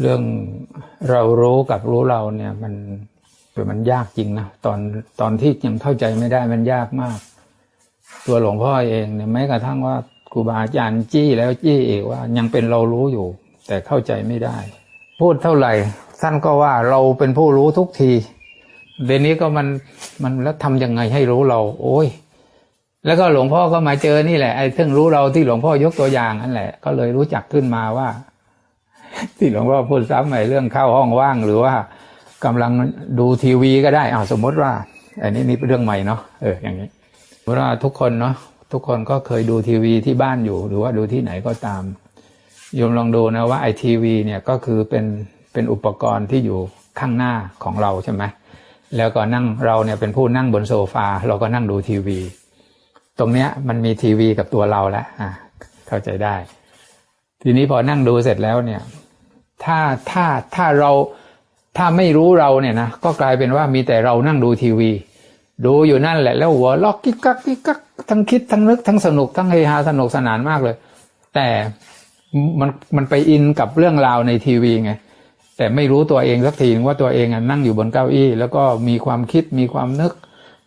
เรื่องเรารู้กับรู้เราเนี่ย มันมันยากจริงนะตอนตอนที่ยังเข้าใจไม่ได้มันยากมาก ตัวหลวงพ่อเองเนี่ยแม้กระทั่งว่าครูบาอาจารย์จี้แล้วจี้อีกว่า ยังเป็นเรารู้อยู่ แต่เข้าใจไม่ได้ พูดเท่าไหร่ท่านก็ว่าเราเป็นผู้รู้ทุกทีเดี๋ยวนี้ก็มันมันแล้วทำยังไงให้รู้เรา โอ้ย แล้วก็หลวงพ่อก็มาเจอนี่แหละไอ้เรื่องรู้เราที่หลวงพ่อ ยกตัวอย่างนั่นแหละ ก็เลยรู้จักขึ้นมาว่า ที่หลวงพ่อพูดซ้ำใหม่เรื่องเข้าห้องว่างหรือว่ากำลังดูทีวีก็ได้อ่าสมมติว่า อันนี้นี่เป็นเรื่องใหม่เนาะเอออย่างนี้เว่าทุกคนเนาะทุกคนก็เคยดูทีวีที่บ้านอยู่ หรือว่าดูที่ไหนก็ตามโยมลองดูนะว่าไอทีวีเนี่ยก็คือเป็นเป็นอุปกรณ์ที่อยู่ข้างหน้าของเราใช่ไหมแล้วก็นั่งเราเนี่ยเป็นผู้นั่งบนโซฟา เราก็นั่งดูทีวี ตรงเนี้ยมันมีทีวีกับตัวเราแล้วอ่าเข้าใจได้ ทีนี้พอนั่งดูเสร็จแล้วเนี่ย ถ้าถ้าถ้าเราถ้าไม่รู้เราเนี่ยนะก็กลายเป็นว่ามีแต่เรานั่งดูทีวี ดูอยู่นั่นแหละแล้วหัวล็อกกิ๊กกักกิ๊กกักทั้งคิดทั้งนึกทั้งสนุกทั้งเฮฮาสนุกสนานมากเลย แต่มันมันไปอินกับเรื่องราวในทีวีไงแต่ไม่รู้ตัวเองสักทีว่าตัวเองนั่งอยู่บนเก้าอี้ แล้วก็มีความคิดมีความนึก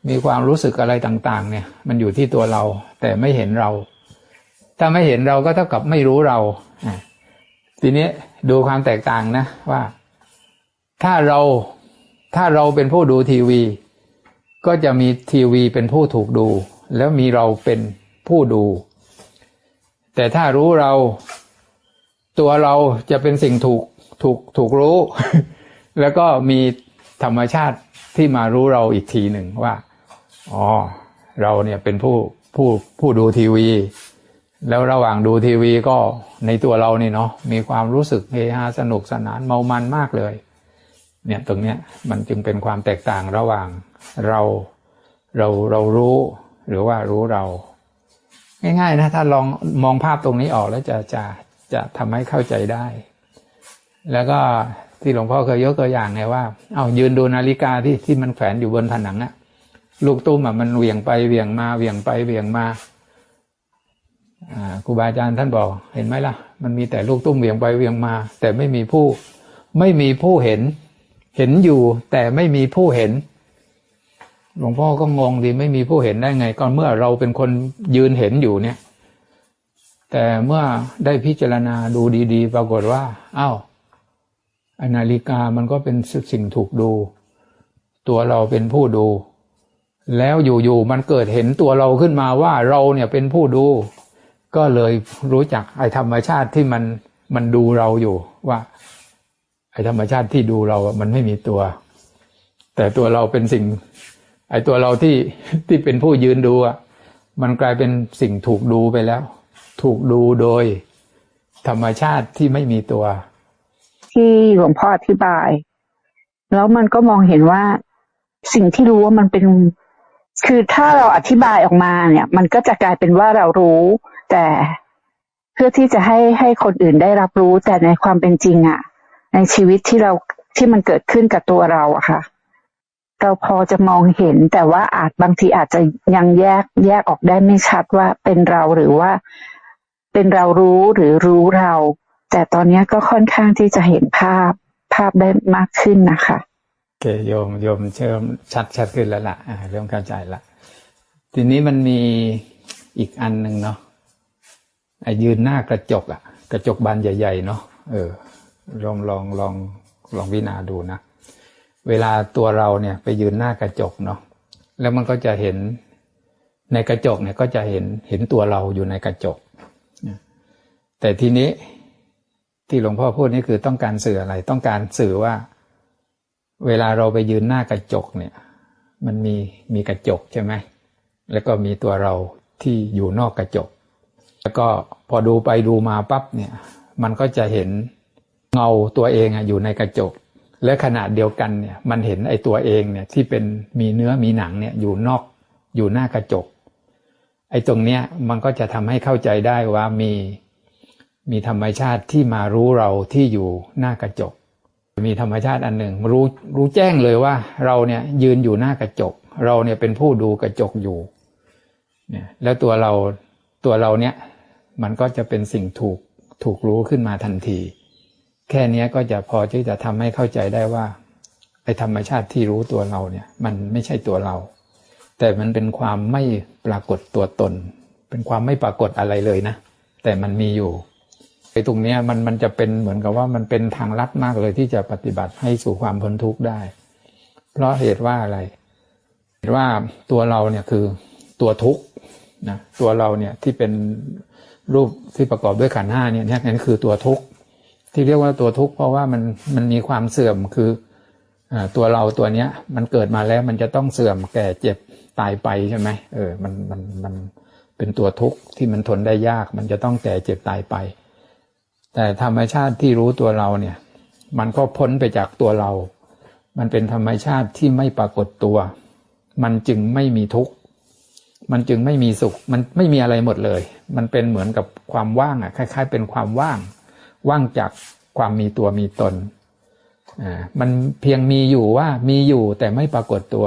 มีความรู้สึกอะไรต่างๆ เนี่ย มันอยู่ที่ตัวเรา แต่ไม่เห็นเรา ถ้าไม่เห็นเราก็เท่ากับไม่รู้เราทีนี้ ดูความแตกต่างนะว่า ถ้าเราถ้าเราเป็นผู้ดูทีวี ก็จะมีทีวีเป็นผู้ถูกดู แล้วมีเราเป็นผู้ดู แต่ถ้ารู้เราตัวเราจะเป็นสิ่งถูกถูกถูกรู้ แล้วก็มีธรรมชาติที่มารู้เราอีกทีหนึ่งว่า อ๋อ เราเนี่ยเป็นผู้ผู้ผู้ดูทีวี แล้วระหว่างดูทีวีก็ในตัวเรานี่เนาะมีความรู้สึกเฮฮาสนุกสนานเมามันมากเลย เนี่ยตรงเนี้ยมันจึงเป็นความแตกต่างระหว่างเราเราเรารู้ หรือว่ารู้เรา ง่ายๆนะถ้าลองมองภาพตรงนี้ออกแล้วจะจะจะทำให้เข้าใจได้ แล้วก็ที่หลวงพ่อเคยยกตัวอย่างไงว่า เอายืนดูนาฬิกาที่ที่มันแขวนอยู่บนผนังอะลูกตุ้มอะมันเหวี่ยงไปเหวี่ยงมาเหวี่ยงไปเหวี่ยงมา ครูบาอาจารย์ท่านบอกเห็นไหมล่ะ มันมีแต่ลูกตุ้มเวียงไปเวียงมา แต่ไม่มีผู้ไม่มีผู้เห็น เห็นอยู่ แต่ไม่มีผู้เห็น หลวงพ่อก็งงดีไม่มีผู้เห็นได้ไงก็เมื่อเราเป็นคนยืนเห็นอยู่เนี่ย แต่เมื่อได้พิจารณาดูดี ๆ ปรากฏว่าอ้าวนาฬิกามันก็เป็นสิ่งถูกดู ตัวเราเป็นผู้ดู แล้วอยู่ๆมันเกิดเห็นตัวเราขึ้นมาว่าเราเนี่ยเป็นผู้ดู ก็เลยรู้จักไอ้ธรรมชาติที่มันมันดูเราอยู่ว่า ไอ้ธรรมชาติที่ดูเรามันไม่มีตัว แต่ตัวเราเป็นสิ่ง ไอ้ตัวเราที่ที่เป็นผู้ยืนดูอะมันกลายเป็นสิ่งถูกดูไปแล้ว ถูกดูโดย ธรรมชาติที่ไม่มีตัว ที่หลวงพ่ออธิบาย แล้วมันก็มองเห็นว่าสิ่งที่รู้ว่ามันเป็น คือถ้าเราอธิบายออกมาเนี่ย มันก็จะกลายเป็นว่าเรารู้ แต่เพื่อที่จะให้ให้คนอื่นได้รับรู้ แต่ในความเป็นจริงอะในชีวิตที่เราที่มันเกิดขึ้นกับตัวเราอะค่ะ เราพอจะมองเห็น แต่ว่าอาจบางทีอาจจะยังแยกแยกออกได้ไม่ชัดว่าเป็นเราหรือว่า เป็นเรารู้หรือรู้เรา แต่ตอนนี้ก็ค่อนข้างที่จะเห็นภาพภาพได้มากขึ้นนะคะโอเคโยมโยมเชื่อมชัดชัดขึ้นแล้วล่ะเริ่มเข้าใจละทีนี้มันมีอีกอันหนึ่งเนาะ ยืนหน้ากระจกอะกระจกบานใหญ่ๆเนาะเออลองลองลองลองวินาดูนะ เวลาตัวเราเนี่ยไปยืนหน้ากระจกเนาะแล้วมันก็จะเห็นในกระจกเนี่ยก็จะเห็นเห็นตัวเราอยู่ในกระจก แต่ทีนี้ที่หลวงพ่อพูดนี่คือต้องการสื่ออะไร ต้องการสื่อว่า เวลาเราไปยืนหน้ากระจกเนี่ย มันมีมีกระจกใช่ไหมแล้วก็มีตัวเราที่อยู่นอกกระจก แล้วก็พอดูไปดูมาปั๊บเนี่ยมันก็จะเห็นเงาตัวเองอยู่ในกระจก และขนาดเดียวกันเนี่ยมันเห็นไอ้ตัวเองเนี่ยที่เป็นมีเนื้อมีหนังเนี่ยอยู่นอกอยู่หน้ากระจก ไอ้ตรงเนี้ยมันก็จะทำให้เข้าใจได้ว่ามีมีธรรมชาติที่มารู้เราที่อยู่หน้ากระจก มีธรรมชาติอันหนึ่งรู้รู้แจ้งเลยว่าเราเนี่ยยืนอยู่หน้ากระจก เราเนี่ยเป็นผู้ดูกระจกอยู่เนี่ยแล้วตัวเราตัวเราเนี่ย มันก็จะเป็นสิ่งถูกถูกรู้ขึ้นมาทันที แค่นี้ก็จะพอที่จะทำให้เข้าใจได้ว่าไอ้ธรรมชาติที่รู้ตัวเราเนี่ย มันไม่ใช่ตัวเรา แต่มันเป็นความไม่ปรากฏตัวตน เป็นความไม่ปรากฏอะไรเลยนะ แต่มันมีอยู่ไอ้ตรงเนี้ยมันมันจะเป็นเหมือนกับว่ามันเป็นทางลัดมากเลยที่จะปฏิบัติให้สู่ความพ้นทุกข์ได้ เพราะเหตุว่าอะไร เหตุว่าตัวเราเนี่ยคือตัวทุกข์นะตัวเราเนี่ยที่เป็น รูปที่ประกอบด้วยขันธ์ห้าเนี่ยนี่ยนั่นคือตัวทุกข์ที่เรียกว่าตัวทุกข์เพราะว่ามันมันมีความเสื่อมคืออตัวเราตัวเนี้ย มันเกิดมาแล้วมันจะต้องเสื่อมแก่เจ็บตายไปใช่ไหมเออมันมันมันเป็นตัวทุกข์ที่มันทนได้ยาก มันจะต้องแก่เจ็บตายไป แต่ธรรมชาติที่รู้ตัวเราเนี่ย มันก็พ้นไปจากตัวเรา มันเป็นธรรมชาติที่ไม่ปรากฏตัว มันจึงไม่มีทุกข์ มันจึงไม่มีสุข มันไม่มีอะไรหมดเลย มันเป็นเหมือนกับความว่างอะคล้าย ๆ เป็นความว่าง ว่างจากความมีตัวมีตนอ่ามันเพียงมีอยู่ว่ามีอยู่แต่ไม่ปรากฏตัว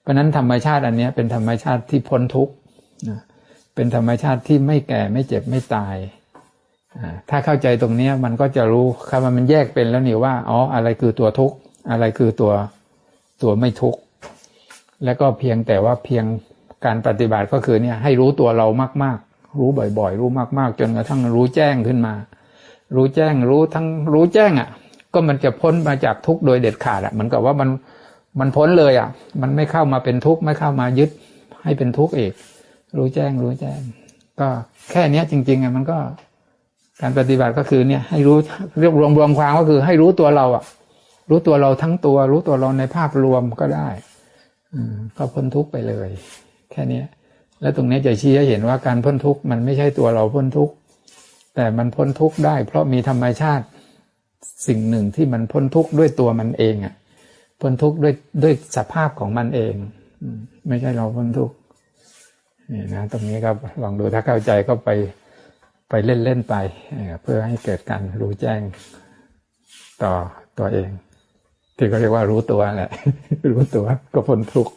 เพราะนั้นธรรมชาติอันนี้เป็นธรรมชาติที่พ้นทุกข์นะเป็นธรรมชาติที่ไม่แก่ไม่เจ็บไม่ตายอ่าถ้าเข้าใจตรงนี้มันก็จะรู้ครับว่ามันแยกเป็นแล้วนี่ว่าอ๋ออะไรคือตัวทุกข์อะไรคือตัวตัวไม่ทุกข์แล้วก็เพียงแต่ว่าเพียง การปฏิบัติก็คือเนี่ยให้รู้ตัวเรามาก ๆ รู้บ่อย ๆ รู้มากๆ จนกระทั่งรู้แจ้งขึ้นมา รู้แจ้งรู้ทั้งรู้แจ้งอะ ก็มันจะพ้นมาจากทุกโดยเด็ดขาดอะเหมือนกับว่ามันมันพ้นเลยอะ มันไม่เข้ามาเป็นทุกข์ไม่เข้ามายึดให้เป็นทุกข์อีกรู้แจ้งรู้แจ้ง ก็แค่เนี้ยจริงๆอะมันก็การปฏิบัติก็คือเนี่ยให้รู้เรียกรวมรวมความก็คือให้รู้ตัวเราอะ รู้ตัวเราทั้งตัว รู้ตัวเราในภาพรวมก็ได้ อืมก็พ้นทุกข์ไปเลย แค่นี้แล้วตรงนี้จะชี้ให้เห็นว่าการพ้นทุกข์มันไม่ใช่ตัวเราพ้นทุกข์แต่มันพ้นทุกข์ได้ เพราะมีธรรมชาติสิ่งหนึ่งที่มันพ้นทุกข์ด้วยตัวมันเองอะพ้นทุกข์ด้วยด้วยสภาพของมันเอง ไม่ใช่เราพ้นทุกข์นี่นะตรงนี้ครับลองดูถ้าเข้าใจก็ไปไปเล่นเล่นไปเอ่อเพื่อให้เกิดการรู้แจ้งต่อตัวเอง ที่เขาเรียกว่ารู้ตัวแหละ รู้ตัวก็พ้นทุกข์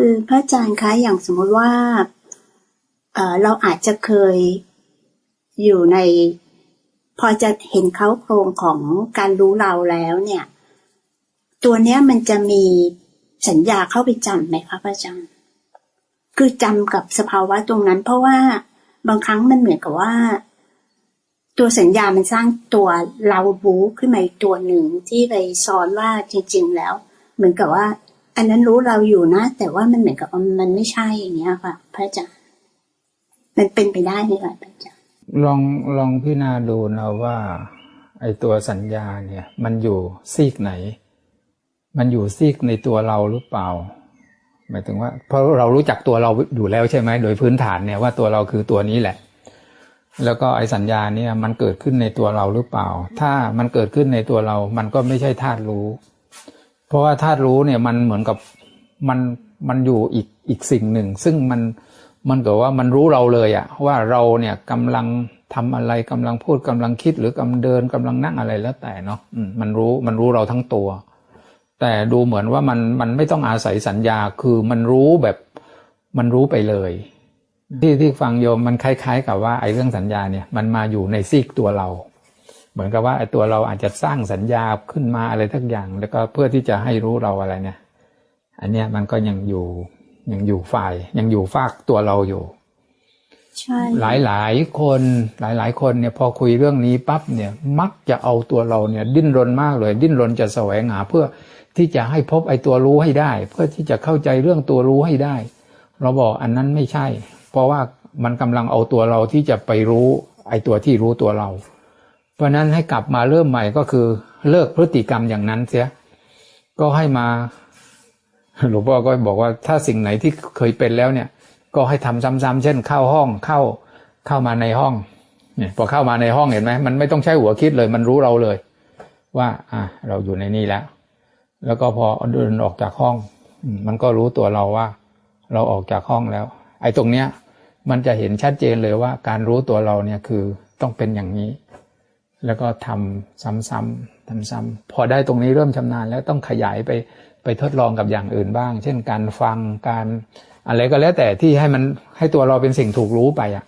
คือพระอาจารย์คะอย่างสมมติว่าเราอาจจะเคยอยู่ใน พอจะเห็นเขาโครงของการรู้เราแล้วเนี่ย ตัวเนี้ยมันจะมีสัญญาเข้าไปจำไหมคะพระอาจารย์ คือจำกับสภาวะตรงนั้น เพราะว่าบางครั้งมันเหมือนกับว่า ตัวสัญญามันสร้างตัวเราบูขึ้นมาอีกตัวหนึ่งที่ไปซ้อนว่าจริง ๆ แล้ว เหมือนกับว่า อันนั้นรู้เราอยู่นะ แต่ว่ามันเหมือนกับมันไม่ใช่อย่างเงี้ยค่ะ พระอาจารย์มันเป็นไปได้ไหมคะพระอาจารย์ลองลองพิจารณาดูนะว่า ไอตัวสัญญาเนี่ย มันอยู่ซีกไหน มันอยู่ซีกในตัวเราหรือเปล่า หมายถึงว่าเพราะเรารู้จักตัวเราอยู่แล้วใช่ไหมโดยพื้นฐานเนี่ยว่าตัวเราคือตัวนี้แหละ แล้วก็ไอสัญญาเนี่ยมันเกิดขึ้นในตัวเราหรือเปล่า ถ้ามันเกิดขึ้นในตัวเรา มันก็ไม่ใช่ธาตุรู้ เพราะว่าธาตุรู้เนี่ยมันเหมือนกับมันมันอยู่อีกอีกสิ่งหนึ่ง ซึ่งมันมันก็ว่ามันรู้เราเลยอะว่าเราเนี่ยกำลังทำอะไรกำลังพูดกำลังคิดหรือกำลังเดินกำลังนั่งอะไรแล้วแต่เนาะมมันรู้มันรู้เราทั้งตัว แต่ดูเหมือนว่ามันมันไม่ต้องอาศัยสัญญาคือมันรู้แบบมันรู้ไปเลย ที่ที่ฟังโยมมันคล้าย ๆ กับว่าไอ้เรื่องสัญญาเนี่ยมันมาอยู่ในซีกตัวเรา เหมือนกับว่าไอ้ตัวเราอาจจะสร้างสัญญาขึ้นมาอะไรทักอย่าง แล้วก็เพื่อที่จะให้รู้เราอะไรเนี่ย อันเนี้ยมันก็ยังอยู่ยังอยู่ฝ่าย ยังอยู่ฝากตัวเราอยู่ใช่หลายหลายๆคนหลายหลายๆคนเนี่ยพอคุยเรื่องนี้ปั๊บเนี่ยมักจะเอาตัวเราเนี่ย ดิ้นรนมากเลย ดิ้นรนจะแสวงหาเพื่อที่จะให้พบไอ้ตัวรู้ให้ได้ เพื่อที่จะเข้าใจเรื่องตัวรู้ให้ได้ เราบอกอันนั้นไม่ใช่ เพราะว่ามันกำลังเอาตัวเราที่จะไปรู้ ไอ้ตัวที่รู้ตัวเราเพ ราะนั้นให้กลับมาเริ่มใหม่ก็คือเลิกพฤติกรรมอย่างนั้นเสีย ก็ให้มาหลวงพ่อก็บอกว่าถ้าสิ่งไหนที่เคยเป็นแล้วเนี่ย ก็ให้ทำซ้ำๆเช่น เข้าห้องเข้าเข้ามาในห้องเนี่ยพอเข้ามาในห้องเห็นไหมมันไม่ต้องใช้หัวคิดเลย มันรู้เราเลย ว่า อะเราอยู่ในนี่แล้ว แล้วก็พอเดินออกจากห้อง มันก็รู้ตัวเราว่า เราออกจากห้องแล้ว ไอ้ตรงเนี้ย มันจะเห็นชัดเจนเลยว่า การรู้ตัวเราเนี่ยคือต้องเป็นอย่างนี้ แล้วก็ทำซ้ำๆทำซ้ำพอได้ตรงนี้เริ่มชำนาญ แล้วต้องขยายไปไปทดลองกับอย่างอื่นบ้าง เช่นการฟังการอะไรก็แล้วแต่ที่ให้มันให้ตัวเราเป็นสิ่งถูกรู้ไปอะ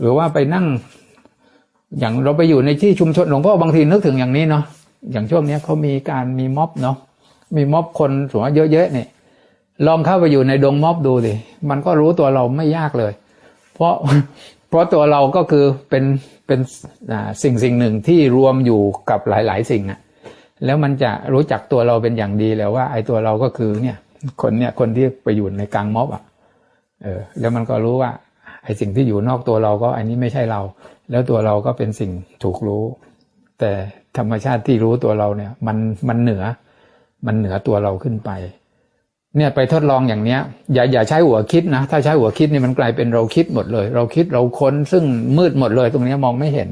หรือว่าไปนั่ง อย่างเราไปอยู่ในที่ชุมชนหลวงพ่อบางทีนึกถึงอย่างนี้เนาะอย่างช่วงนี้เขามีการมีม็อบเนาะมีม็อบคนสว่าเยอะๆเนี่ยลองเข้าไปอยู่ในดงม็อบดูดิมันก็รู้ตัวเราไม่ยากเลย เพราะ เพราะตัวเราก็คือเป็นเป็นสิ่งสิ่งหนึ่งที่รวมอยู่กับหลาย ๆ สิ่งอะแล้วมันจะรู้จักตัวเราเป็นอย่างดีแล้วว่า ไอ้ตัวเราก็คือเนี่ย คนเนี่ยคนที่ไปอยู่ในกลางม็อบอะเออ แล้วมันก็รู้ว่า ไอ้สิ่งที่อยู่นอกตัวเราก็อันนี้ไม่ใช่เรา แล้วตัวเราก็เป็นสิ่งถูกรู้ แต่ธรรมชาติที่รู้ตัวเราเนี่ย มันมันเหนือ มันเหนือตัวเราขึ้นไป เนี่ยไปทดลองอย่างเนี้ย อย่าอย่าใช้หัวคิดนะ ถ้าใช้หัวคิดนี่มันกลายเป็นเราคิดหมดเลย เราคิดเราค้นซึ่งมืดหมดเลยตรงนี้มองไม่เห็น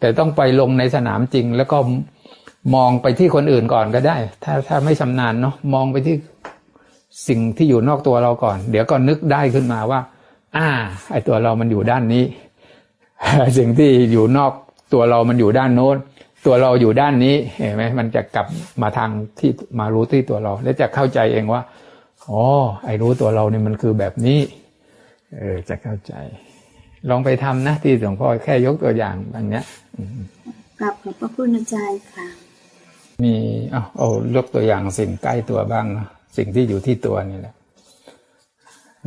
แต่ต้องไปลงในสนามจริง แล้วก็มองไปที่คนอื่นก่อนก็ได้ ถ้าถ้าไม่ชำนาญเนาะมองไปที่สิ่งที่อยู่นอกตัวเราก่อน เดี๋ยวก็นึกได้ขึ้นมาว่า อ่า ไอตัวเรามันอยู่ด้านนี้ สิ่งที่อยู่นอกตัวเรามันอยู่ด้านโน้น ตัวเราอยู่ด้านนี้เห็นไหมมันจะกลับมาทางที่มารู้ที่ตัวเรา แล้วจะเข้าใจเองว่า อ๋อ ไอรู้ตัวเราเนี่ยมันคือแบบนี้ เออ จะเข้าใจ ลองไปทำนะที่หลวงพ่อแค่ยกตัวอย่างแบบเนี้ยกลับขอบพระคุณอาจารย์ค่ะ มีเอาเอายกตัวอย่างสิ่งใกล้ตัวบ้างนะสิ่งที่อยู่ที่ตัวนี่แหละ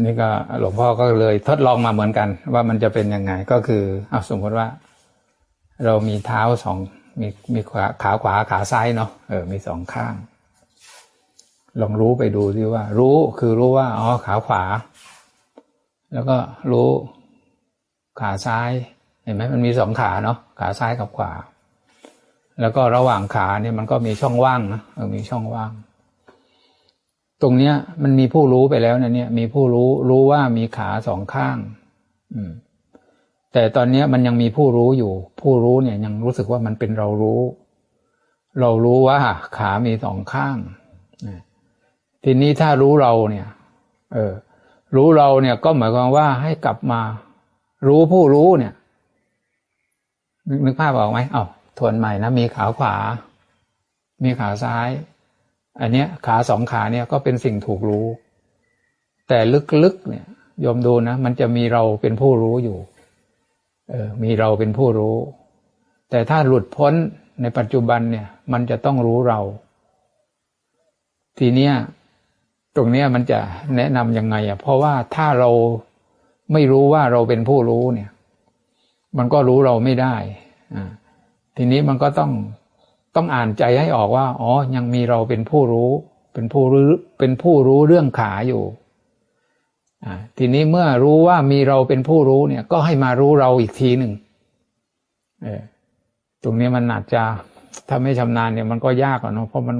นี่ก็หลวงพ่อก็เลยทดลองมาเหมือนกัน ว่ามันจะเป็นยังไงก็คือเอาสมมติว่า เรามีเท้าสองมีมีขาขาขวาขาซ้ายเนาะเออมีสองข้าง ลองรู้ไปดูที่ว่า รู้คือรู้ว่าอ๋อขาขวา แล้วก็รู้ขาซ้าย เห็นไหมมันมีสองขาเนาะขาซ้ายกับขวา แล้วก็ระหว่างขาเนี่ยมันก็มีช่องว่างนะมีช่องว่าง ตรงเนี้ย มันมีผู้รู้ไปแล้วนะเนี่ย มีผู้รู้รู้ว่ามีขาสองข้าง อืม แต่ตอนเนี้ยมันยังมีผู้รู้อยู่ ผู้รู้เนี่ยยังรู้สึกว่ามันเป็นเรารู้ เรารู้ว่าขามีสองข้าง ทีนี้ถ้ารู้เราเนี่ย เออ รู้เราเนี่ยก็หมายความว่าให้กลับมา รู้ผู้รู้เนี่ย นึกนึกภาพออกไหมเอ้าทวนใหม่นะมีขาขวา มีขาซ้าย อันเนี้ย ขาสองขาเนี่ยก็เป็นสิ่งถูกรู้ แต่ลึกๆเนี่ยโยมดูนะมันจะมีเราเป็นผู้รู้อยู่ เออ มีเราเป็นผู้รู้ แต่ถ้าหลุดพ้นในปัจจุบันเนี่ย มันจะต้องรู้เรา ทีเนี้ย ตรงนี้มันจะแนะนำยังไงอะเพราะว่าถ้าเราไม่รู้ว่าเราเป็นผู้รู้เนี่ย มันก็รู้เราไม่ได้อ่าทีนี้มันก็ต้องต้องอ่านใจให้ออกว่า อ๋อ ยังมีเราเป็นผู้รู้ เป็นผู้รู้ เป็นผู้รู้เรื่องขาอยู่อ่าทีนี้เมื่อรู้ว่ามีเราเป็นผู้รู้เนี่ย ก็ให้มารู้เราอีกทีหนึ่งเออตรงนี้มันอาจจะถ้าไม่ชำนาญเนี่ยมันก็ยากอะเนาะเพราะมัน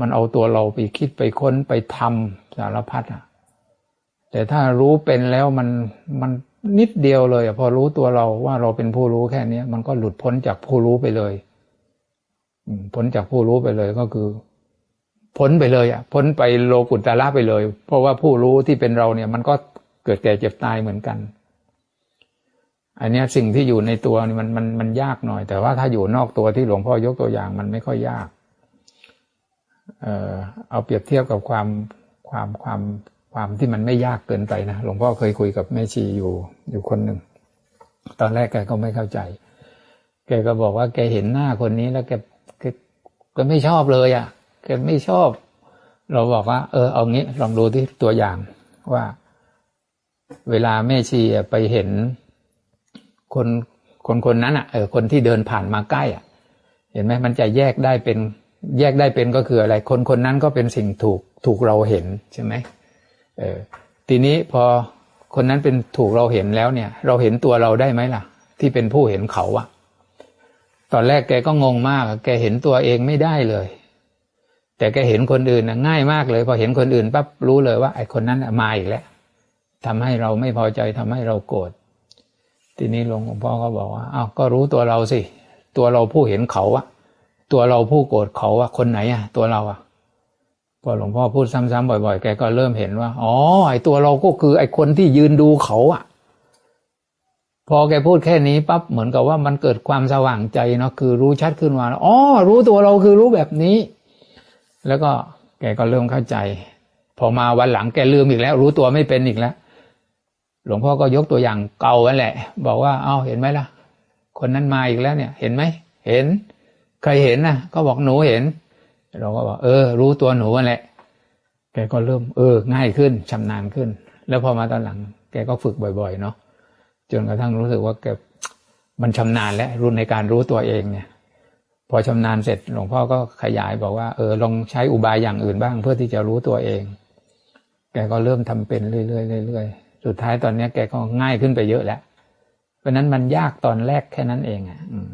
มันเอาตัวเราไปคิดไปค้นไปทำสารพัดอะแต่ถ้ารู้เป็นแล้วมันมันนิดเดียวเลยอะพอรู้ตัวเราว่าเราเป็นผู้รู้แค่นี้มันก็หลุดพ้นจากผู้รู้ไปเลยพ้นจากผู้รู้ไปเลยก็คือ พ้นไปเลยอะ พ้นไปโลกุตตระไปเลย เพราะว่าผู้รู้ที่เป็นเราเนี่ย มันก็เกิดแก่เจ็บตายเหมือนกัน อันนี้สิ่งที่อยู่ในตัวนี่มันมันมันยากหน่อย แต่ว่าถ้าอยู่นอกตัวที่หลวงพ่อยกตัวอย่าง มันไม่ค่อยยาก เออเอาเปรียบเทียบกับความความความความที่มันไม่ยากเกินไปนะหลวงพ่อเคยคุยกับแม่ชีอยู่อยู่คนหนึ่งตอนแรกแกก็ไม่เข้าใจ แกก็บอกว่าแกเห็นหน้าคนนี้แล้วแกแกแกไม่ชอบเลยอะแกไม่ชอบ เราบอกว่า เออเอางี้ลองดูที่ตัวอย่างว่า เวลาแม่ชีไปเห็นคนคนคนนั้นอะเออคนที่เดินผ่านมาใกล้อะ เห็นไหมมันจะแยกได้เป็น แยกได้เป็นก็คืออะไร คนคนนั้นก็เป็นสิ่งถูกถูกเราเห็นใช่ไหมเออทีนี้พอคนนั้นเป็นถูกเราเห็นแล้วเนี่ย เราเห็นตัวเราได้ไหมล่ะ ที่เป็นผู้เห็นเขาอะตอนแรกแกก็งงมาก แกเห็นตัวเองไม่ได้เลย แต่แกเห็นคนอื่นนะง่ายมากเลย พอเห็นคนอื่นปั๊บรู้เลยว่าไอ้คนนั้นมาอีกแล้วทำให้เราไม่พอใจทำให้เราโกรธทีนี้หลวงพ่อก็บอกว่าอ้าวก็รู้ตัวเราสิ ตัวเราผู้เห็นเขาอะ ตัวเราผู้โกรธเขาอะคนไหนอะตัวเราอะพอหลวงพ่อพูดซ้ำๆบ่อยๆ แกก็เริ่มเห็นว่า อ๋อ ไอตัวเราก็คือ ไอคนที่ยืนดูเขาอะพอแกพูดแค่นี้ปั๊บเหมือนกับว่ามันเกิดความสว่างใจเนาะคือรู้ชัดขึ้นมาอ๋อรู้ตัวเราคือรู้แบบนี้ แล้วก็แกก็เริ่มเข้าใจ พอมาวันหลังแกลืมอีกแล้ว รู้ตัวไม่เป็นอีกแล้ว หลวงพ่อก็ยกตัวอย่างเก่านั่นแหละ บอกว่า เอ้าเห็นไหมล่ะ คนนั้นมาอีกแล้วเนี่ย เห็นไหมเห็น ใครเห็นนะก็บอกหนูเห็น เราก็บอกเออ รู้ตัวหนูนั่นแหละแกก็เริ่ม เออ ง่ายขึ้นชำนาญขึ้น แล้วพอมาตอนหลัง แกก็ฝึกบ่อย ๆ เนาะจนกระทั่งรู้สึกว่าแกมันชำนาญแล้วรุ่นในการรู้ตัวเองเนี่ย พอชำนาญเสร็จหลวงพ่อก็ขยายบอกว่าเออลองใช้อุบายอย่างอื่นบ้าง เพื่อที่จะรู้ตัวเอง แกก็เริ่มทำเป็นเรื่อยๆเรื่อยๆสุดท้ายตอนเนี้ยแกก็ง่ายขึ้นไปเยอะแล้วเพราะนั้นมันยากตอนแรกแค่นั้นเองอะอืม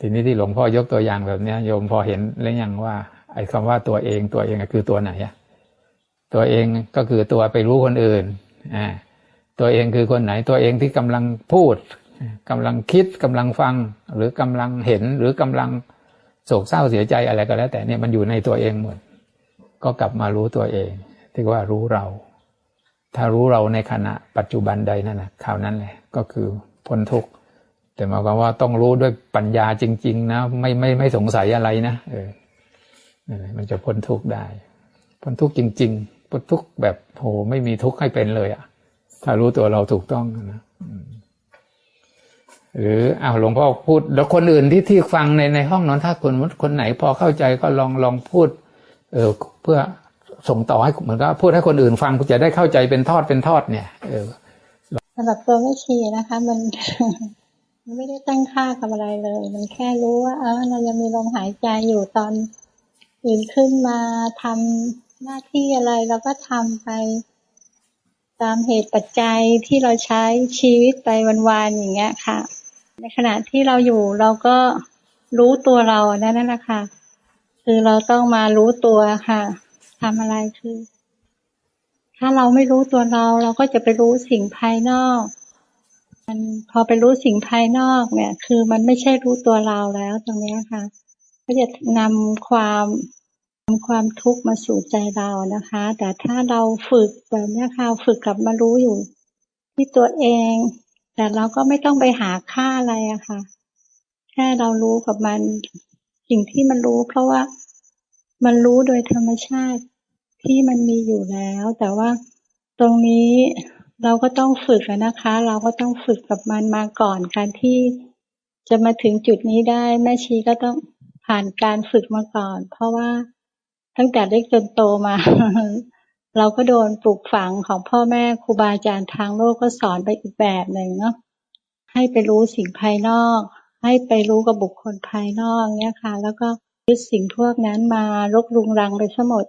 ทีนี้ที่หลวงพ่อยกตัวอย่างแบบเนี้ยโยมพอเห็นหรือยังว่า ไอ้คำว่าตัวเองตัวเองคือตัวไหนอะตัวเองก็คือตัวไปรู้คนอื่นอ่าตัวเองคือคนไหนตัวเองที่กำลังพูดกำลังคิดกำลังฟัง หรือกำลังเห็นหรือกำลังโศกเศร้าเสียใจอะไรก็แล้ว แต่เนี่ยมันอยู่ในตัวเองหมด ก็กลับมารู้ตัวเองที่ว่ารู้เรา ถ้ารู้เราในขณะปัจจุบันใดนั่นนะคราวนั้นแหละก็คือพ้นทุกข์ แต่หมายความว่าต้องรู้ด้วยปัญญาจริง ๆ นะ ไม่ไม่ไม่สงสัยอะไรนะเออมันจะพ้นทุกข์ได้ พ้นทุกข์จริง ๆ พ้นทุกข์แบบโหไม่มีทุกข์ให้เป็นเลยอะถ้ารู้ตัวเราถูกต้องนะหรืออ้าวหลวงพ่อพูด แล้วคนอื่นที่ที่ฟังในในห้องนอนถ้าคนคนไหนพอเข้าใจก็ลองลองพูด เออเพื่อส่งต่อให้เหมือนก็พูดให้คนอื่นฟังจะได้เข้าใจเป็นทอดเป็นทอดเนี่ย เออสำหรับตัวแม่ชีนะคะ มัน มันไม่ได้ตั้งค่ากับอะไรเลย มันแค่รู้ว่า เออเรายังมีลมหายใจอยู่ตอนตื่นขึ้นมาทำหน้าที่อะไรเราก็ทำไป ตามเหตุปัจจัยที่เราใช้ชีวิตไปวันๆอย่างเงี้ยค่ะ ในขณะที่เราอยู่เราก็รู้ตัวเรานั่นแหละค่ะ คือเราต้องมารู้ตัวค่ะทำอะไรคือ ถ้าเราไม่รู้ตัวเรา เราก็จะไปรู้สิ่งภายนอก มันพอไปรู้สิ่งภายนอกเนี่ย คือมันไม่ใช่รู้ตัวเราแล้วตรงนี้ค่ะ ก็จะนำความนำความทุกข์มาสู่ใจเรานะคะ แต่ถ้าเราฝึกแบบนี้ค่ะฝึกกลับมารู้อยู่ ที่ตัวเอง แต่เราก็ไม่ต้องไปหาค่าอะไรอะค่ะ แค่เรารู้กับมันสิ่งที่มันรู้ เพราะว่ามันรู้โดยธรรมชาติที่มันมีอยู่แล้ว แต่ว่าตรงนี้ เราก็ต้องฝึกนะคะ เราก็ต้องฝึกกับมันมาก่อนการที่จะมาถึงจุดนี้ได้แม่ชีก็ต้องผ่านการฝึกมาก่อน เพราะว่าตั้งแต่เล็กจนโตมา เราก็โดนปลูกฝังของพ่อแม่ครูบาอาจารย์ทางโลกก็สอนไปอีกแบบหนึ่งเนาะให้ไปรู้สิ่งภายนอก ให้ไปรู้กับบุคคลภายนอกเนี่ยค่ะ แล้วก็ยึดสิ่งพวกนั้นมารกรุงรังไปซะหมด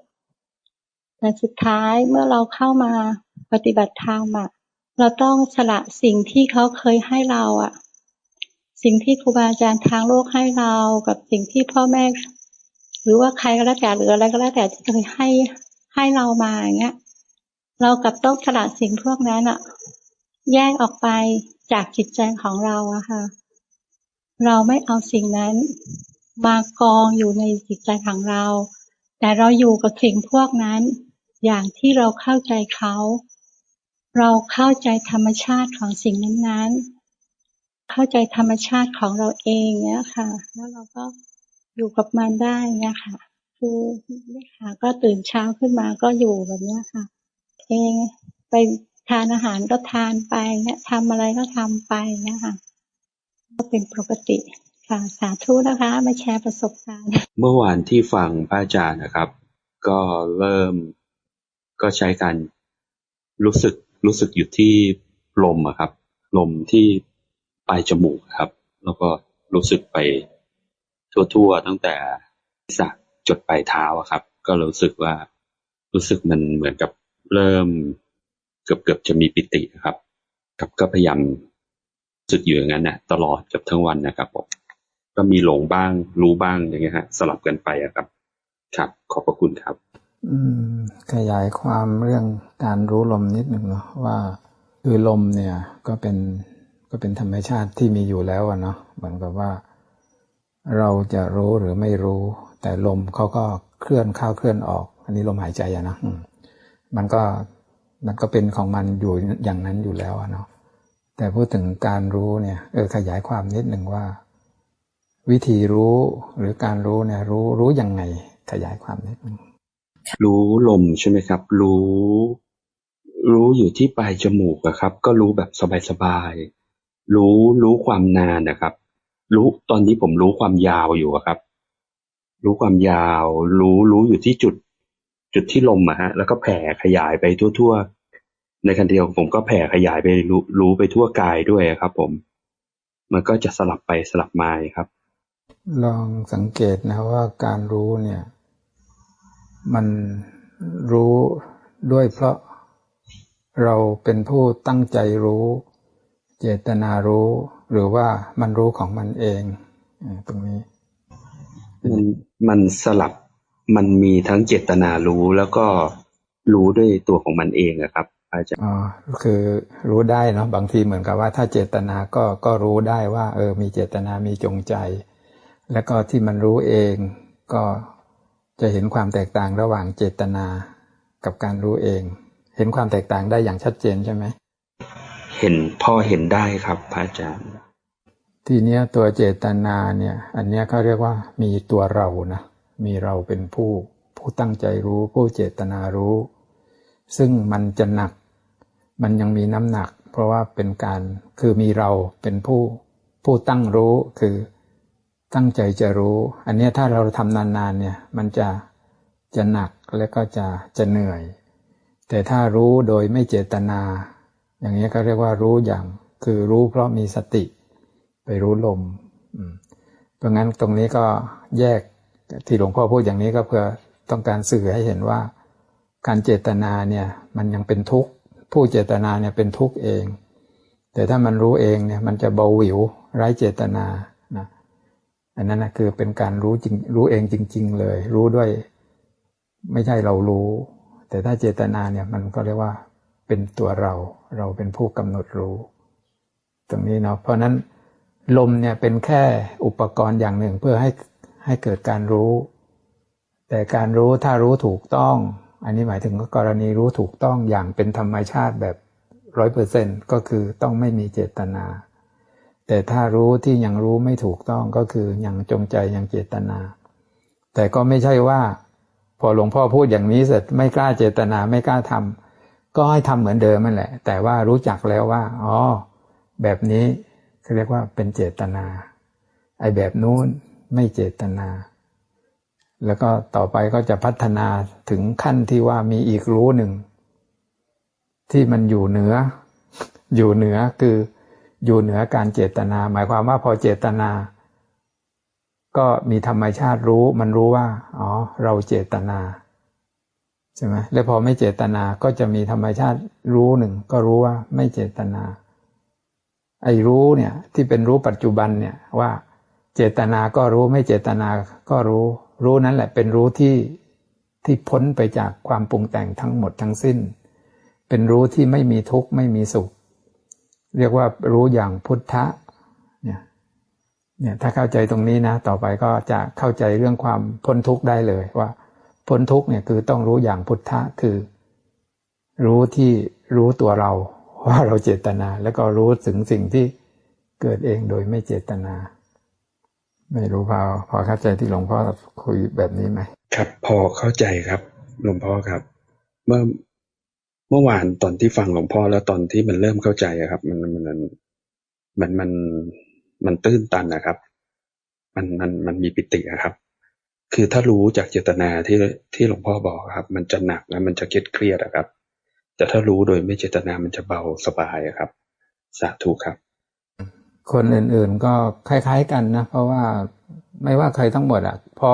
แต่สุดท้ายเมื่อเราเข้ามา ปฏิบัติธรรมอะเราต้องสละสิ่งที่เขาเคยให้เราอะสิ่งที่ครูบาอาจารย์ทางโลกให้เรากับสิ่งที่พ่อแม่ หรือว่าใครก็แล้วแต่หรืออะไรก็แล้วแต่ที่เคยให้ให้เรามาอย่างเงี้ย เรากับต้องสละสิ่งพวกนั้นอะแยกออกไปจากจิตใจของเราอะค่ะ เราไม่เอาสิ่งนั้น มากองอยู่ในจิตใจของเรา แต่เราอยู่กับสิ่งพวกนั้น อย่างที่เราเข้าใจเขา เราเข้าใจธรรมชาติของสิ่งนั้นๆ เข้าใจธรรมชาติของเราเองเนี้ยค่ะ แล้วเราก็อยู่กับมันได้เนี้ยค่ะ คือนี่ค่ะ ก็ตื่นเช้าขึ้นมาก็อยู่แบบเนี้ยค่ะ เองไปทานอาหารก็ทานไปเนี่ยทำอะไรก็ทำไปเนี่ยค่ะ ก็เป็นปกติค่ะสาธุนะคะมาแชร์ประสบการณ์ เมื่อวานที่ฟังพระอาจารย์นะครับ ก็เริ่มก็ใช้การรู้สึก รู้สึกอยู่ที่ลมอะครับ ลมที่ปลายจมูกครับ แล้วก็รู้สึกไปทั่วๆ ตั้งแต่ศีรษะจดปลายเท้าอะครับ ก็รู้สึกว่ารู้สึกมันเหมือนกับเริ่ม เกือบเกือบจะมีปิติครับครับก็พยายามสึกอยู่อย่างนั้นนะตลอดกับทั้งวันนะครับผมก็มีหลงบ้างรู้บ้างอย่างเงี้ยฮะสลับกันไปอะครับ ครับ ขอบพระคุณครับ ขยายความเรื่องการรู้ลมนิดหนึ่งเนาะว่าคือลมเนี่ยก็เป็นก็เป็นธรรมชาติที่มีอยู่แล้วอะเนาะเหมือนกับว่า เราจะรู้หรือไม่รู้ แต่ลมเขาก็เคลื่อนเข้าเคลื่อนออก อันนี้ลมหายใจอะนะมมันก็มันก็เป็นของมันอยู่อย่างนั้นอยู่แล้วอะเนาะแต่พูดถึงการรู้เนี่ยเออขยายความนิดหนึ่งว่า วิธีรู้หรือการรู้เนี่ยรู้รู้ยังไงขยายความนิดหนึ่ง รู้ลมใช่ไหมครับ รู้ รู้อยู่ที่ปลายจมูกอะครับ ก็รู้แบบสบายรู้รู้ความนานนะครับ รู้ตอนนี้ผมรู้ความยาวอยู่อะครับ รู้ความยาว รู้รู้อยู่ที่จุด จุดที่ลมอะฮะ แล้วก็แผ่ขยายไปทั่ว ๆ ในคันเดียวผมก็แผ่ขยายไปรู้รู้ไปทั่วกายด้วยอะครับ ผม มันก็จะสลับไปสลับมาครับ ลองสังเกตนะว่าการรู้เนี่ย มันรู้ด้วยเพราะเราเป็นผู้ตั้งใจรู้ เจตนารู้ หรือว่ามันรู้ของมันเองอ่าตรงนี้ มันมันสลับมันมีทั้งเจตนารู้แล้วก็รู้ด้วยตัวของมันเองอะครับอาจารย์อ๋อคือรู้ได้เนาะบางทีเหมือนกับว่า ถ้าเจตนาก็ก็รู้ได้ว่า เออ มีเจตนามีจงใจ แล้วก็ที่มันรู้เองก็ จะเห็นความแตกต่างระหว่างเจตนากับการรู้เอง เห็นความแตกต่างได้อย่างชัดเจนใช่ไหม เห็นพ่อเห็นได้ครับพระอาจารย์ ทีเนี้ยตัวเจตนาเนี่ย อันเนี้ยเขาเรียกว่ามีตัวเรานะ มีเราเป็นผู้ผู้ตั้งใจรู้ผู้เจตนารู้ ซึ่งมันจะหนัก มันยังมีน้ำหนัก เพราะว่าเป็นการคือมีเราเป็นผู้ผู้ตั้งรู้คือ ตั้งใจจะรู้ อันนี้ถ้าเราทำนานๆเนี่ยมันจะจะหนักและก็จะจะเหนื่อย แต่ถ้ารู้โดยไม่เจตนา อย่างนี้ก็เรียกว่ารู้อย่าง คือรู้เพราะมีสติ ไปรู้ลมเพราะงั้นตรงนี้ก็แยกที่หลวงพ่อพูดอย่างนี้ก็เพื่อต้องการสื่อให้เห็นว่า การเจตนาเนี่ยมันยังเป็นทุกข์ผู้เจตนาเนี่ยเป็นทุกข์เอง แต่ถ้ามันรู้เองเนี่ยมันจะเบาหวิวไร้เจตนา อันนั้นนะคือเป็นการรู้จริงรู้เองจริง ๆ เลย รู้ด้วย ไม่ใช่เรารู้ แต่ถ้าเจตนาเนี่ยมันก็เรียกว่าเป็นตัวเรา เราเป็นผู้กำหนดรู้ ตรงนี้เนาะเพราะนั้นลมเนี่ยเป็นแค่อุปกรณ์อย่างหนึ่งเพื่อให้ให้เกิดการรู้ แต่การรู้ถ้ารู้ถูกต้อง อันนี้หมายถึงกรณีรู้ถูกต้องอย่างเป็นธรรมชาติแบบร้อยเปอร์เซ็นก็คือต้องไม่มีเจตนา แต่ถ้ารู้ที่ยังรู้ไม่ถูกต้องก็คือยังจงใจยังเจตนา แต่ก็ไม่ใช่ว่า พอหลวงพ่อพูดอย่างนี้เสร็จไม่กล้าเจตนาไม่กล้าทำก็ให้ทำเหมือนเดิมนั่นแหละ แต่ว่ารู้จักแล้วว่าอ๋อแบบนี้เขาเรียกว่าเป็นเจตนา ไอ้แบบนู้นไม่เจตนา แล้วก็ต่อไปก็จะพัฒนาถึงขั้นที่ว่ามีอีกรู้หนึ่ง ที่มันอยู่เหนือ อยู่เหนือคือ อยู่เหนือการเจตนา หมายความว่าพอเจตนา ก็มีธรรมชาติรู้มันรู้ว่าอ๋อเราเจตนาใช่ไหมแล้วพอไม่เจตนาก็จะมีธรรมชาติรู้หนึ่งก็รู้ว่าไม่เจตนา ไอ้รู้เนี่ยที่เป็นรู้ปัจจุบันเนี่ยว่า เจตนาก็รู้ไม่เจตนาก็รู้ รู้นั้นแหละเป็นรู้ที่ที่พ้นไปจากความปรุงแต่งทั้งหมดทั้งสิ้น เป็นรู้ที่ไม่มีทุกข์ไม่มีสุข เรียกว่ารู้อย่างพุทธะเนี่ยเนี่ยถ้าเข้าใจตรงนี้นะ ต่อไปก็จะเข้าใจเรื่องความพ้นทุกข์ได้เลยว่า พ้นทุกข์เนี่ยคือต้องรู้อย่างพุทธะคือ รู้ที่รู้ตัวเราว่าเราเจตนา แล้วก็รู้ถึงสิ่งที่เกิดเองโดยไม่เจตนา ไม่รู้พอพอเข้าใจที่หลวงพ่อคุยแบบนี้ไหมครับ พอเข้าใจครับหลวงพ่อครับ เมื่อ เมื่อวานตอนที่ฟังหลวงพ่อแล้วตอนที่มันเริ่มเข้าใจอะครับมันมันมันมันมันมันตื้นตันนะครับ มันมันมันมีปิติอะครับ คือถ้ารู้จากเจตนาที่ที่หลวงพ่อบอกครับ มันจะหนักและมันจะเครียดเครียดอะครับ แต่ถ้ารู้โดยไม่เจตนามันจะเบาสบายอะครับ สาธุครับ คนอื่นๆก็คล้าย ๆกันนะ เพราะว่าไม่ว่าใครทั้งหมดอะพอ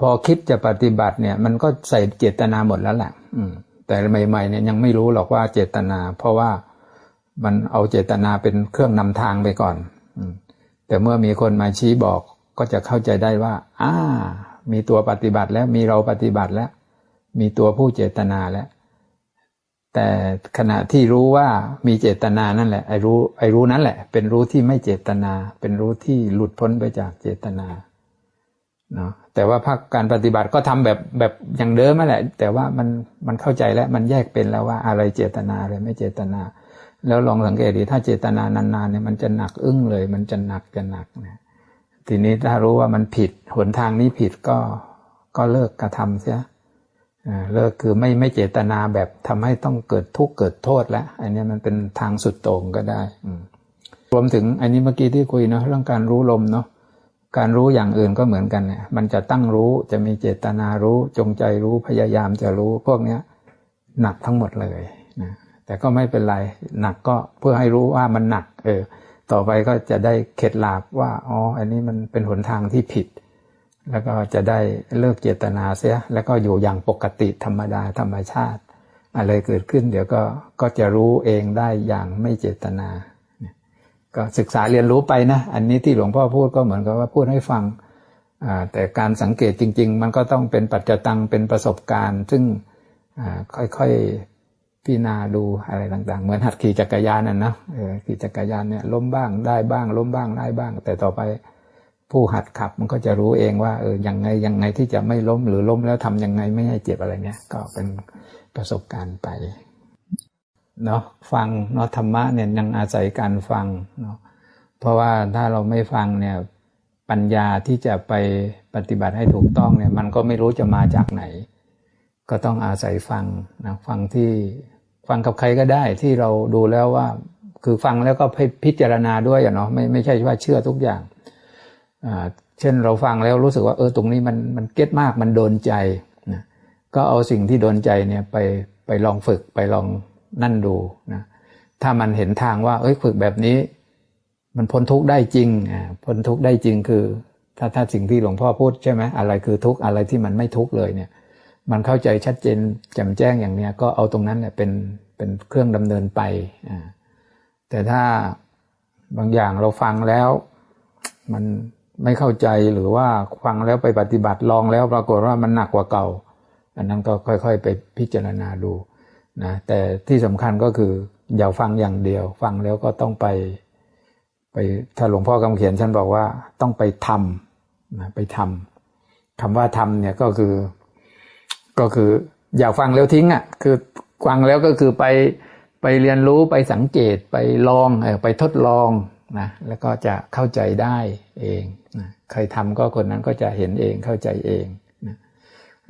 พอคิดจะปฏิบัติเนี่ย มันก็ใส่เจตนาหมดแล้วแหละอืม แต่ใหม่ๆเนี่ยยังไม่รู้หรอกว่าเจตนา เพราะว่ามันเอาเจตนาเป็นเครื่องนำทางไปก่อนแต่เมื่อมีคนมาชี้บอกก็จะเข้าใจได้ว่าอ่ามีตัวปฏิบัติแล้วมีเราปฏิบัติแล้ว มีตัวผู้เจตนาแล้ว แต่ขณะที่รู้ว่ามีเจตนานั่นแหละไอ้รู้ไอ้รู้นั้นแหละ เป็นรู้ที่ไม่เจตนา เป็นรู้ที่หลุดพ้นไปจากเจตนาเนาะ แต่ว่าภาคการปฏิบัติก็ทำแบบแบบอย่างเดิมนั่นแหละ แต่ว่ามันมันเข้าใจแล้วมันแยกเป็นแล้วว่าอะไรเจตนาอะไรไม่เจตนา แล้วลองสังเกตดีถ้าเจตนานานๆเนี่ยมันจะหนักอึ้งเลย มันจะหนักจะหนักนะทีนี้ถ้ารู้ว่ามันผิดหนทางนี้ผิดก็ก็เลิกกระทำเสียเลิกคือไม่ไม่เจตนาแบบทำให้ต้องเกิดทุกข์เกิดโทษแล้วอันนี้มันเป็นทางสุดโต่งก็ได้รวมถึงอันนี้เมื่อกี้ที่คุยเนาะเรื่องการรู้ลมเนาะ การรู้อย่างอื่นก็เหมือนกันเนี่ย มันจะตั้งรู้จะมีเจตนารู้จงใจรู้พยายามจะรู้พวกเนี้ยหนักทั้งหมดเลยนะแต่ก็ไม่เป็นไรหนักก็เพื่อให้รู้ว่ามันหนัก เออ ต่อไปก็จะได้เข็ดหลาบว่าอ๋ออันนี้มันเป็นหนทางที่ผิด แล้วก็จะได้เลิกเจตนาเสีย แล้วก็อยู่อย่างปกติธรรมดาธรรมชาติ อะไรเกิดขึ้น เดี๋ยวก็ก็จะรู้เองได้อย่างไม่เจตนา ก็ศึกษาเรียนรู้ไปนะ อันนี้ที่หลวงพ่อพูดก็เหมือนกับว่าพูดให้ฟังแต่การสังเกตจริง ๆ มันก็ต้องเป็นปัจจตังเป็นประสบการณ์ ซึ่งค่อยๆพิจารณาดูอะไรต่างๆ เหมือนหัดขี่จักรยานน่ะนะขี่จักรยานเนี่ยล้มบ้างได้บ้าง ล้มบ้างได้บ้าง แต่ต่อไปผู้หัดขับมันก็จะรู้เองว่าเออยังไงยังไงที่จะไม่ล้มหรือล้มแล้วทำยังไงไม่ให้เจ็บอะไรเนี้ยก็เป็นประสบการณ์ไป เนาะฟังเนาะธรรมะเนี่ยยังอาศัยการฟังเนาะเพราะว่าถ้าเราไม่ฟังเนี่ยปัญญาที่จะไปปฏิบัติให้ถูกต้องเนี่ยมันก็ไม่รู้จะมาจากไหน ก็ต้องอาศัยฟังนะฟังที่ฟังกับใครก็ได้ที่เราดูแล้วว่า คือฟังแล้วก็พิจารณาด้วยอะเนาะไม่ไม่ใช่ว่าเชื่อทุกอย่างอ่าเช่นเราฟังแล้วรู้สึกว่าเออตรงนี้มันมันเก็ตมากมันโดนใจนะก็เอาสิ่งที่โดนใจเนี่ยไปไปลองฝึกไปลอง นั่นดูนะถ้ามันเห็นทางว่า เอ้ยฝึกแบบนี้ มันพ้นทุกข์ได้จริงอ่าพ้นทุกข์ได้จริงคือ ถ้าถ้าสิ่งที่หลวงพ่อพูดใช่ไหมอะไรคือทุกข์อะไรที่มันไม่ทุกข์เลยเนี่ย มันเข้าใจชัดเจนแจ่มแจ้งอย่างเนี้ยก็เอาตรงนั้นเนี่ยเป็นเป็นเครื่องดำเนินไปอ่าแต่ถ้าบางอย่างเราฟังแล้ว มันไม่เข้าใจหรือว่าฟังแล้วไปปฏิบัติลองแล้วปรากฏว่ามันหนักกว่าเก่า อันนั้นก็ค่อย ๆ ไปพิจารณาดู นะแต่ที่สำคัญก็คืออย่าฟังอย่างเดียว ฟังแล้วก็ต้องไป ไปถ้าหลวงพ่อกำเขียนท่านบอกว่าต้องไปทำนะไปทำคำว่าทำเนี่ยก็คือก็คืออย่าฟังแล้วทิ้งอะคือฟังแล้วก็คือไปไปเรียนรู้ไปสังเกตไปลองอไปทดลองนะแล้วก็จะเข้าใจได้เองนะใครทำก็คนนั้นก็จะเห็นเองเข้าใจเองนะ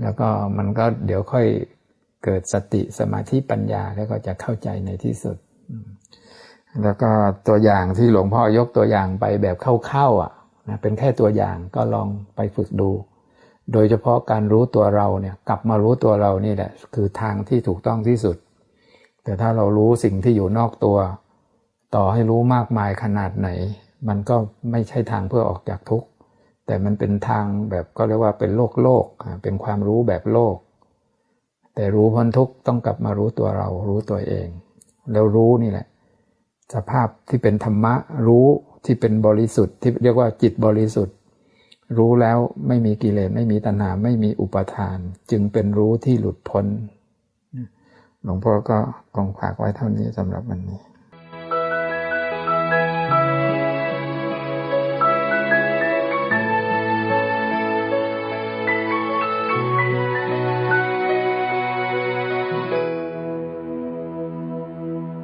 แล้วก็มันก็เดี๋ยวค่อย เกิดสติสมาธิปัญญาแล้วก็จะเข้าใจในที่สุด แล้วก็ตัวอย่างที่หลวงพ่อยกตัวอย่างไปแบบเข้าๆอะนะเป็นแค่ตัวอย่างก็ลองไปฝึกดู โดยเฉพาะการรู้ตัวเราเนี่ยกลับมารู้ตัวเรานี่แหละ คือทางที่ถูกต้องที่สุด แต่ถ้าเรารู้สิ่งที่อยู่นอกตัว ต่อให้รู้มากมายขนาดไหน มันก็ไม่ใช่ทางเพื่อออกจากทุกข์แต่มันเป็นทางแบบก็เรียกว่าเป็นโลกโลก เป็นความรู้แบบโลก แต่รู้พ้นทุกต้องกลับมารู้ตัวเรา รู้ตัวเอง แล้วรู้นี่แหละ สภาพที่เป็นธรรมะ รู้ที่เป็นบริสุทธิ์ ที่เรียกว่าจิตบริสุทธิ์ รู้แล้วไม่มีกิเลสไม่มีตัณหาไม่มีอุปทาน จึงเป็นรู้ที่หลุดพ้นหลวงพ่อก็คงฝากไว้เท่านี้สำหรับวันนี้